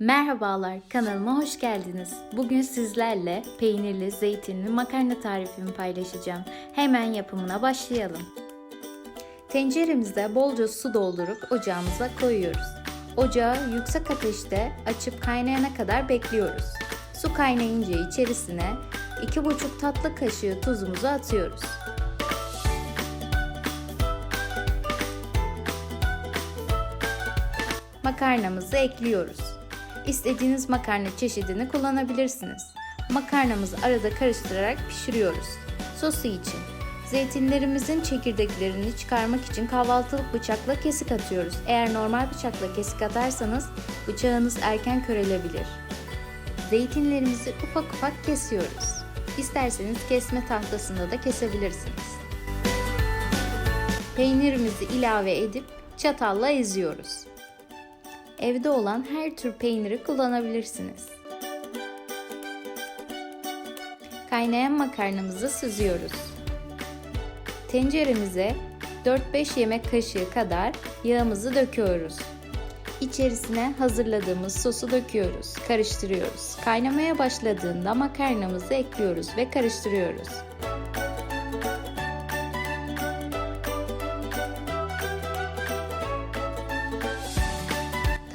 Merhabalar, kanalıma hoş geldiniz. Bugün sizlerle peynirli, zeytinli makarna tarifimi paylaşacağım. Hemen yapımına başlayalım. Tenceremize bolca su doldurup ocağımıza koyuyoruz. Ocağı yüksek ateşte açıp kaynayana kadar bekliyoruz. Su kaynayınca içerisine 2,5 tatlı kaşığı tuzumuzu atıyoruz. Makarnamızı ekliyoruz. İstediğiniz makarna çeşidini kullanabilirsiniz. Makarnamızı arada karıştırarak pişiriyoruz. Sosu için zeytinlerimizin çekirdeklerini çıkarmak için kahvaltılık bıçakla kesik atıyoruz. Eğer normal bıçakla kesik atarsanız bıçağınız erken körelebilir. Zeytinlerimizi ufak ufak kesiyoruz. İsterseniz kesme tahtasında da kesebilirsiniz. Peynirimizi ilave edip çatalla eziyoruz. Evde olan her tür peyniri kullanabilirsiniz. Kaynayan makarnamızı süzüyoruz. Tenceremize 4-5 yemek kaşığı kadar yağımızı döküyoruz. İçerisine hazırladığımız sosu döküyoruz, karıştırıyoruz. Kaynamaya başladığında makarnamızı ekliyoruz ve karıştırıyoruz.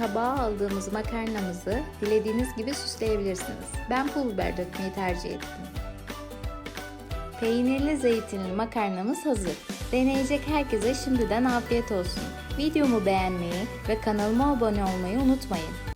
Tabağa aldığımız makarnamızı dilediğiniz gibi süsleyebilirsiniz. Ben pul biber dökmeyi tercih ettim. Peynirli zeytinli makarnamız hazır. Deneyecek herkese şimdiden afiyet olsun. Videomu beğenmeyi ve kanalıma abone olmayı unutmayın.